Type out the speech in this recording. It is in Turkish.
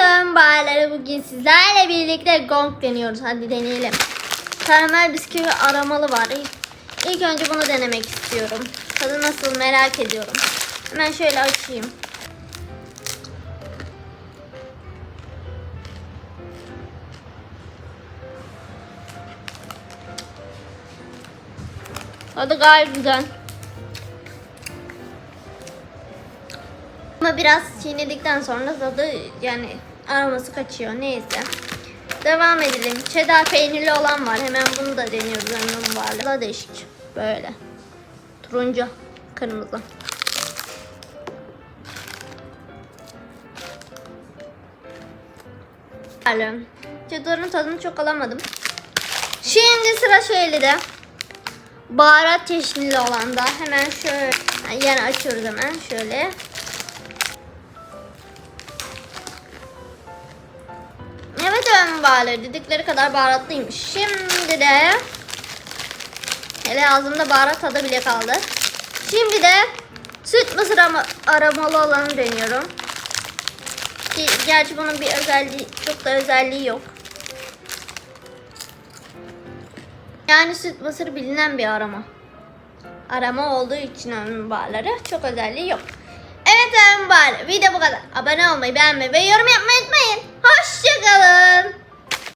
Evet bağları bugün sizlerle birlikte gong deniyoruz. Hadi deneyelim. Karamel bisküvi aromalı var. İlk önce bunu denemek istiyorum. Tadı nasıl merak ediyorum. Hemen şöyle açayım. Tadı gayet güzel. Ama biraz çiğnedikten sonra tadı yani aroması kaçıyor. Neyse. Devam edelim. Cheddar peynirli olan var. Hemen bunu da deniyoruz. Ömrüm var. Daha değişik. Böyle. Turuncu. Kırmızı. Böyle. Cheddar'ın tadını çok alamadım. Şimdi sıra şöyle de. Baharat çeşnili olan da hemen şöyle yani açıyoruz hemen şöyle. Bağları dedikleri kadar baharatlıymış. Şimdi de hele ağzımda baharat tadı bile kaldı. Şimdi de süt mısır aromalı olanı deniyorum. Gerçi bunun bir özelliği çok da özelliği yok. Yani süt mısır bilinen bir aroma. Arama olduğu için bağları çok özelliği yok. Evet ön bağları video bu kadar. Abone olmayı, beğenmeyi ve yorum yapmayı unutmayın. Hoşçakalın.